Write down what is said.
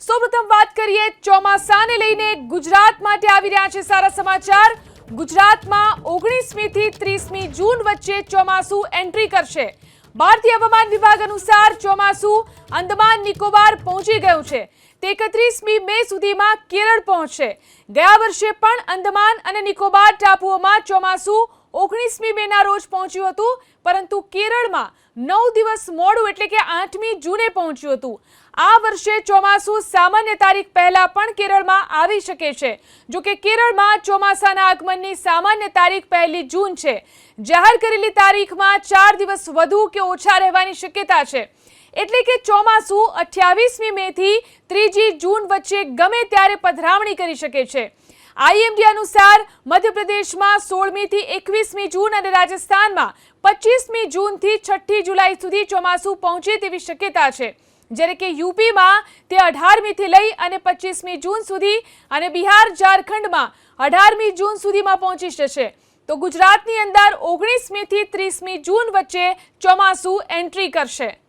સૌપ્રથમ વાત કરીએ ચોમાસાને લઈને ગુજરાત માટે આવી રહ્યા છે સારા સમાચાર. ગુજરાતમાં ઓગણીસમી થી ત્રીસમી જૂન વચ્ચે ચોમાસું એન્ટ્રી કરશે. ભારતીય હવામાન વિભાગ અનુસાર ચોમાસું અંદમાન નિકોબાર પહોંચી ગયું છે. તે એકત્રીસમી મે સુધીમાં કેરળ પહોંચશે. ગયા વર્ષે પણ અંદમાન અને નિકોબાર ટાપુઓમાં ચોમાસું ઓગણીસમી મેના રોજ પહોંચ્યું હતું, પરંતુ કેરળમાં નવ દિવસ મોડું એટલે કે આઠમી જૂને પહોંચ્યું હતું. આ વર્ષે ચોમાસું સામાન્ય તારીખ પહેલા પણ કેરળમાં આવી શકે છે. જો કે કેરળમાં ચોમાસાના આગમનની સામાન્ય તારીખ પહેલી જૂન છે. જાહેર કરેલી તારીખમાં ચાર દિવસ વધુ કે ઓછા રહેવાની શક્યતા છે. એટલે કે ચોમાસું અઠ્યાવીસમી મે થી ત્રીજી જૂન વચ્ચે ગમે ત્યારે પધરામણી કરી શકે છે. આઈએમડી અનુસાર મધ્યપ્રદેશમાં સોળમી થી એકવીસમી જૂન અને રાજસ્થાનમાં પચીસમી જૂનથી છઠ્ઠી જુલાઈ સુધી ચોમાસું પહોંચે તેવી શક્યતા છે. જ્યારે કે યુપીમાં તે અઢારમીથી લઈ અને પચીસમી જૂન સુધી અને બિહાર, ઝારખંડમાં અઢારમી જૂન સુધીમાં પહોંચી જશે. તો ગુજરાતની અંદર ઓગણીસમી થી ત્રીસમી જૂન વચ્ચે ચોમાસું એન્ટ્રી કરશે.